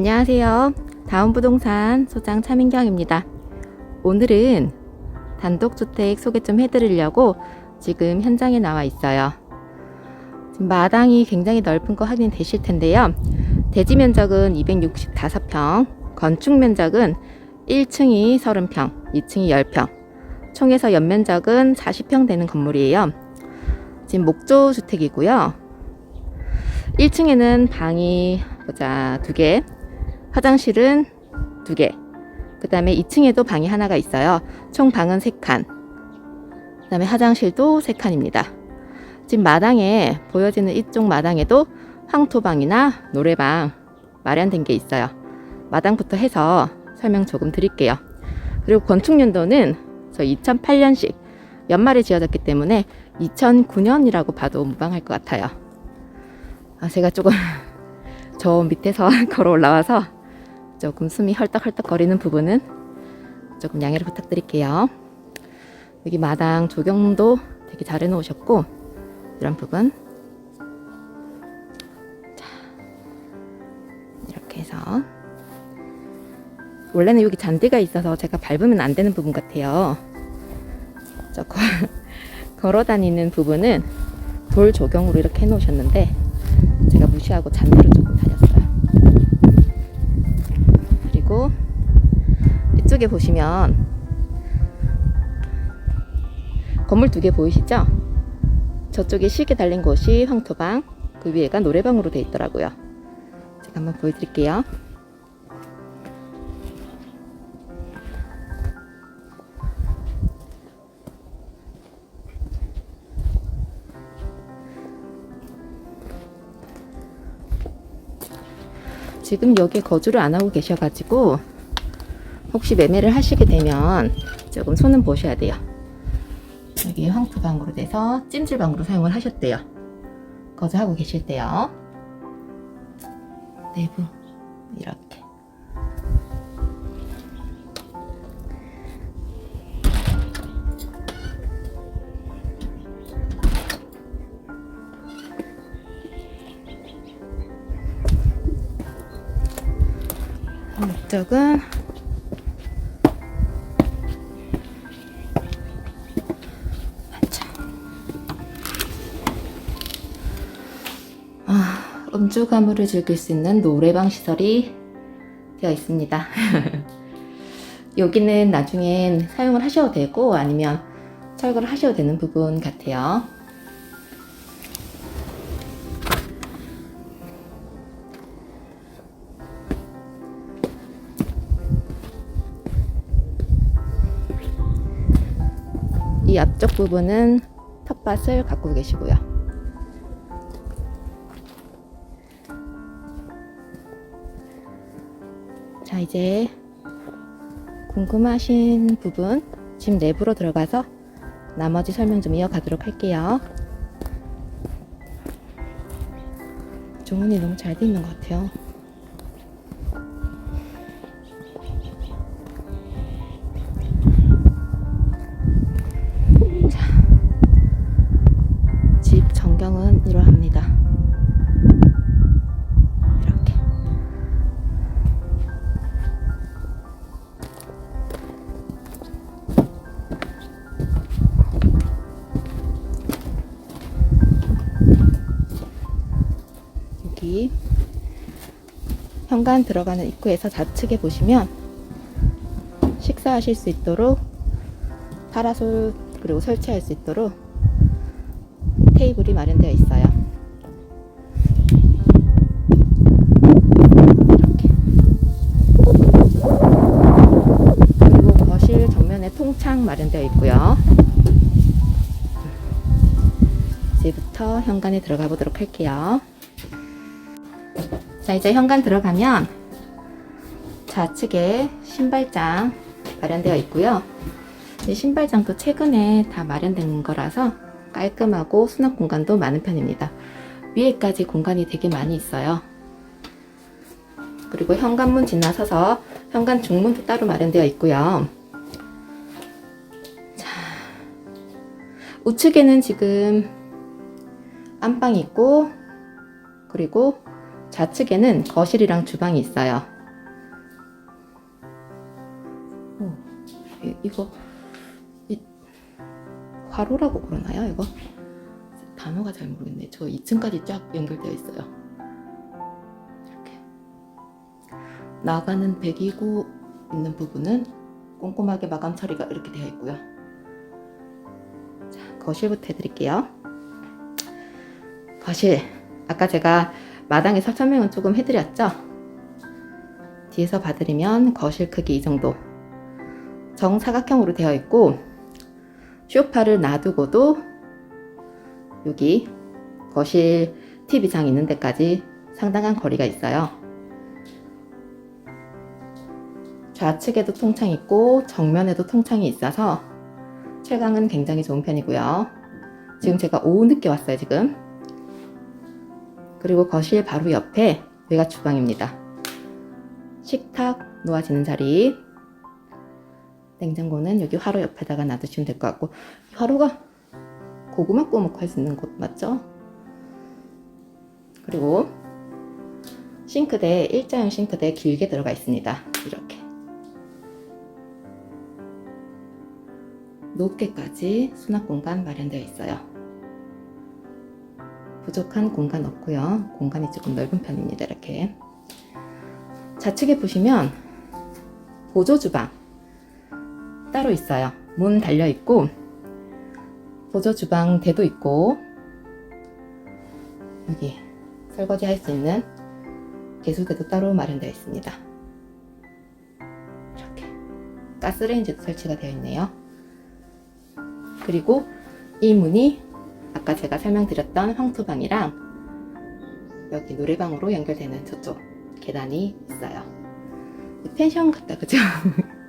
안녕하세요. 다운부동산 소장 차민경입니다. 오늘은 단독주택 소개 좀 해드리려고 지금 현장에 나와 있어요. 지금 마당이 굉장히 넓은 거 확인되실 텐데요. 대지 면적은 265평, 건축 면적은 1층이 30평, 2층이 10평, 총에서 연면적은 40평 되는 건물이에요. 지금 목조 주택이고요. 1층에는 방이 보자 두 개, 화장실은 두 개. 그 다음에 2층에도 방이 하나가 있어요. 총 방은 세 칸. 그 다음에 화장실도 세 칸입니다. 지금 마당에 보여지는 이쪽 마당에도 황토방이나 노래방 마련된 게 있어요. 마당부터 해서 설명 조금 드릴게요. 그리고 건축연도는 저 2008년식 연말에 지어졌기 때문에 2009년이라고 봐도 무방할 것 같아요. 아, 제가 조금 저 밑에서 걸어 올라와서 조금 숨이 헐떡헐떡 거리는 부분은 조금 양해를 부탁드릴게요. 여기 마당 조경도 되게 잘 해놓으셨고 이런 부분 자 이렇게 해서 원래는 여기 잔디가 있어서 제가 밟으면 안 되는 부분 같아요. 저 거, 걸어 다니는 부분은 돌 조경으로 이렇게 해놓으셨는데 제가 무시하고 잔디로 조금 다녔어요. 이쪽에 보시면 건물 두 개 보이시죠? 저쪽에 시계 달린 곳이 황토방, 그 위에가 노래방으로 되어 있더라고요. 제가 한번 보여드릴게요. 지금 여기에 거주를 안 하고 계셔가지고 혹시 매매를 하시게 되면 조금 손은 보셔야 돼요. 여기 황토방으로 돼서 찜질방으로 사용을 하셨대요. 거주하고 계실 때요. 내부 이렇게. 목적은 아, 음주 가물을 즐길 수 있는 노래방 시설이 되어 있습니다. 여기는 나중엔 사용을 하셔도 되고 아니면 철거를 하셔도 되는 부분 같아요. 이 앞쪽 부분은 텃밭을 갖고 계시고요. 이제 궁금하신 부분 집 내부로 들어가서 나머지 설명 좀 이어가도록 할게요. 주문이 너무 잘 돼 있는 것 같아요. 현관 들어가는 입구에서 좌측에 보시면 식사하실 수 있도록 파라솔 그리고 설치할 수 있도록 테이블이 마련되어 있어요. 그리고 거실 정면에 통창 마련되어 있고요. 이제부터 현관에 들어가 보도록 할게요. 자, 이제 현관 들어가면 좌측에 신발장 마련되어 있고요. 이 신발장도 최근에 다 마련된 거라서 깔끔하고 수납 공간도 많은 편입니다. 위에까지 공간이 되게 많이 있어요. 그리고 현관문 지나서서 현관 중문도 따로 마련되어 있고요. 자, 우측에는 지금 안방이 있고, 그리고 좌측에는 거실이랑 주방이 있어요. 오, 이, 이거 이, 화로라고 그러나요? 이거 단어가 잘 모르겠네. 저 2층까지 쫙 연결되어 있어요. 이렇게 나가는 배기구 있는 부분은 꼼꼼하게 마감 처리가 이렇게 되어 있고요. 자, 거실부터 해드릴게요. 거실. 아까 제가 마당에서 설명은 조금 해드렸죠? 뒤에서 봐드리면 거실 크기 이 정도. 정사각형으로 되어 있고, 쇼파를 놔두고도 여기 거실 TV장 있는 데까지 상당한 거리가 있어요. 좌측에도 통창 있고 정면에도 통창이 있어서 채광은 굉장히 좋은 편이고요. 지금 제가 오후 늦게 왔어요, 지금. 그리고 거실 바로 옆에 여기가 주방입니다. 식탁 놓아지는 자리. 냉장고는 여기 화로 옆에다가 놔두시면 될 것 같고 이 화로가 고구마 구워 먹고 할수 있는 곳 맞죠? 그리고 싱크대 일자형 싱크대 길게 들어가 있습니다. 이렇게 높게까지 수납 공간 마련되어 있어요. 부족한 공간 없고요. 공간이 조금 넓은 편입니다. 이렇게 좌측에 보시면 보조 주방 따로 있어요. 문 달려 있고 보조 주방 대도 있고 여기 설거지 할 수 있는 개수대도 따로 마련되어 있습니다. 이렇게 가스레인지도 설치가 되어 있네요. 그리고 이 문이 아까 제가 설명드렸던 황토방이랑 여기 노래방으로 연결되는 저쪽 계단이 있어요. 펜션 같다, 그죠?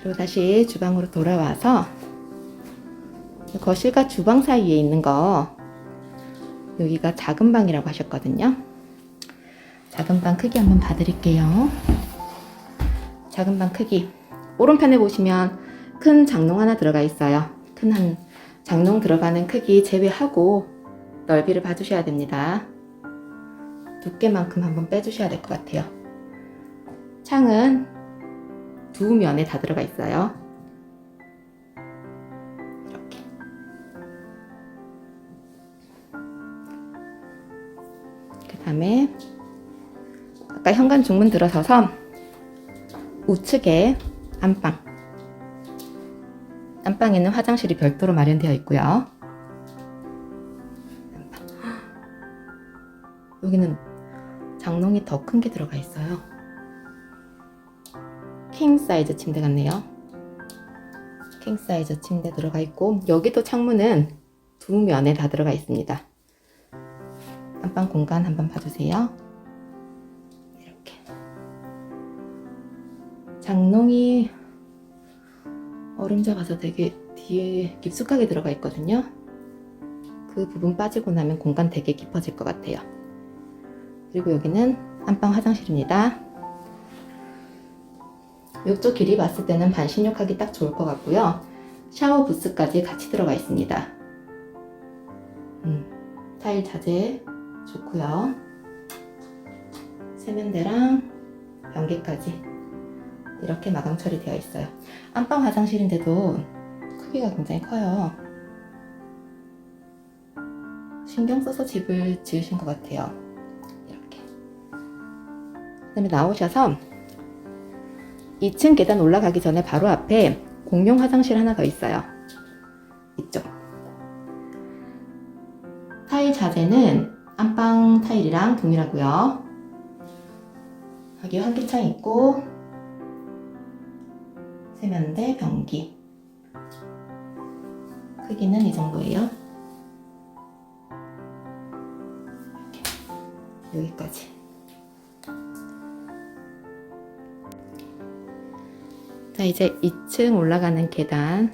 그리고 다시 주방으로 돌아와서 거실과 주방 사이에 있는 거 여기가 작은 방이라고 하셨거든요. 작은 방 크기 한번 봐드릴게요. 작은 방 크기 오른편에 보시면 큰 장롱 하나 들어가 있어요. 큰 한 장롱 들어가는 크기 제외하고 넓이를 봐주셔야 됩니다. 두께만큼 한번 빼주셔야 될 것 같아요. 창은 두 면에 다 들어가 있어요. 이렇게. 그 다음에 아까 현관 중문 들어서서 우측에 안방. 안방에는 화장실이 별도로 마련되어 있고요. 여기는 장롱이 더 큰 게 들어가 있어요. 킹 사이즈 침대 같네요. 킹 사이즈 침대 들어가 있고 여기도 창문은 두 면에 다 들어가 있습니다. 안방 공간 한번 봐주세요. 이렇게 장롱이 얼음 잡아서 되게 뒤에 깊숙하게 들어가 있거든요. 그 부분 빠지고 나면 공간 되게 깊어질 것 같아요. 그리고 여기는 안방 화장실입니다. 이쪽 길이 봤을 때는 반신욕하기 딱 좋을 것 같고요. 샤워 부스까지 같이 들어가 있습니다. 음, 타일 자재 좋고요. 세면대랑 변기까지 이렇게 마감 처리되어 있어요. 안방 화장실인데도 크기가 굉장히 커요. 신경 써서 집을 지으신 것 같아요. 이렇게. 그 다음에 나오셔서 2층 계단 올라가기 전에 바로 앞에 공용 화장실 하나 더 있어요. 이쪽. 타일 자재는 안방 타일이랑 동일하고요. 여기 환기창 있고 세면대, 변기. 크기는 이 정도예요. 여기까지. 자, 이제 2층 올라가는 계단.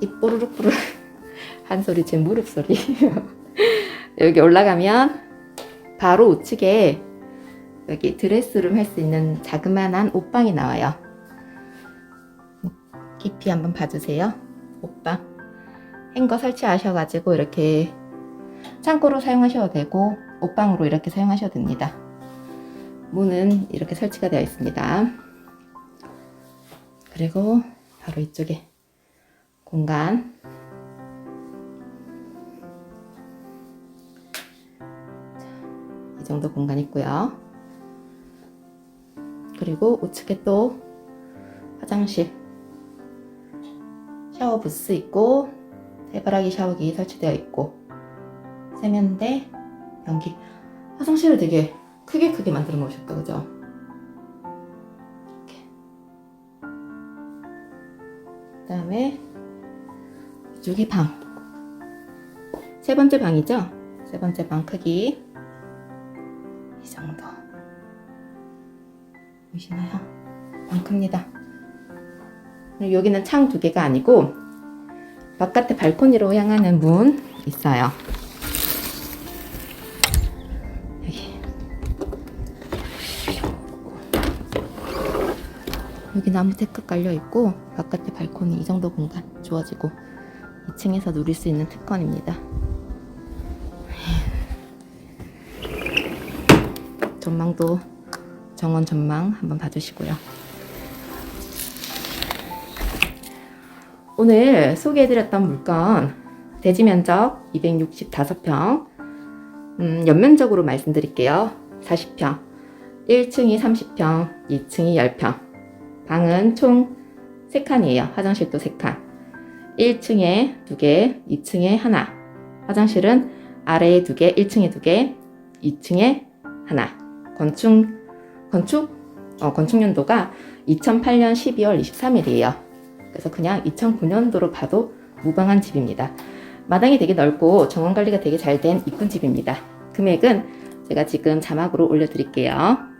이 뽀르륵 뽀르륵 한 소리 제 무릎 소리. 여기 올라가면 바로 우측에 여기 드레스룸 할 수 있는 자그마한 옷방이 나와요. 깊이 한번 봐주세요. 옷방. 행거 설치하셔가지고 이렇게 창고로 사용하셔도 되고 옷방으로 이렇게 사용하셔도 됩니다. 문은 이렇게 설치가 되어 있습니다. 그리고 바로 이쪽에 공간. 이 정도 공간 있고요. 그리고 우측에 또 화장실, 샤워 부스 있고 해바라기 샤워기 설치되어 있고 세면대, 변기. 화장실을 되게 크게 크게 만들어 놓으셨다, 그죠? 이렇게. 그다음에 이쪽이 방. 세 번째 방이죠? 세 번째 방 크기 보이시나요? 방 큽니다. 그리고 여기는 창 두 개가 아니고 바깥에 발코니로 향하는 문 있어요. 여기 나무 테크 깔려 있고 바깥에 발코니 이 정도 공간 주어지고 2층에서 누릴 수 있는 특권입니다. 전망도 정원 전망 한번 봐주시고요. 오늘 소개해드렸던 물건 대지 면적 265평, 음, 연면적으로 말씀드릴게요. 40평, 1층이 30평, 2층이 10평. 방은 총 3칸이에요. 화장실도 3칸. 1층에 2개, 2층에 하나. 화장실은 아래에 2개, 1층에 2개, 2층에 하나. 건축, 건축? 어, 건축 연도가 2008년 12월 23일이에요. 그래서 그냥 2009년도로 봐도 무방한 집입니다. 마당이 되게 넓고 정원 관리가 되게 잘된 이쁜 집입니다. 금액은 제가 지금 자막으로 올려드릴게요.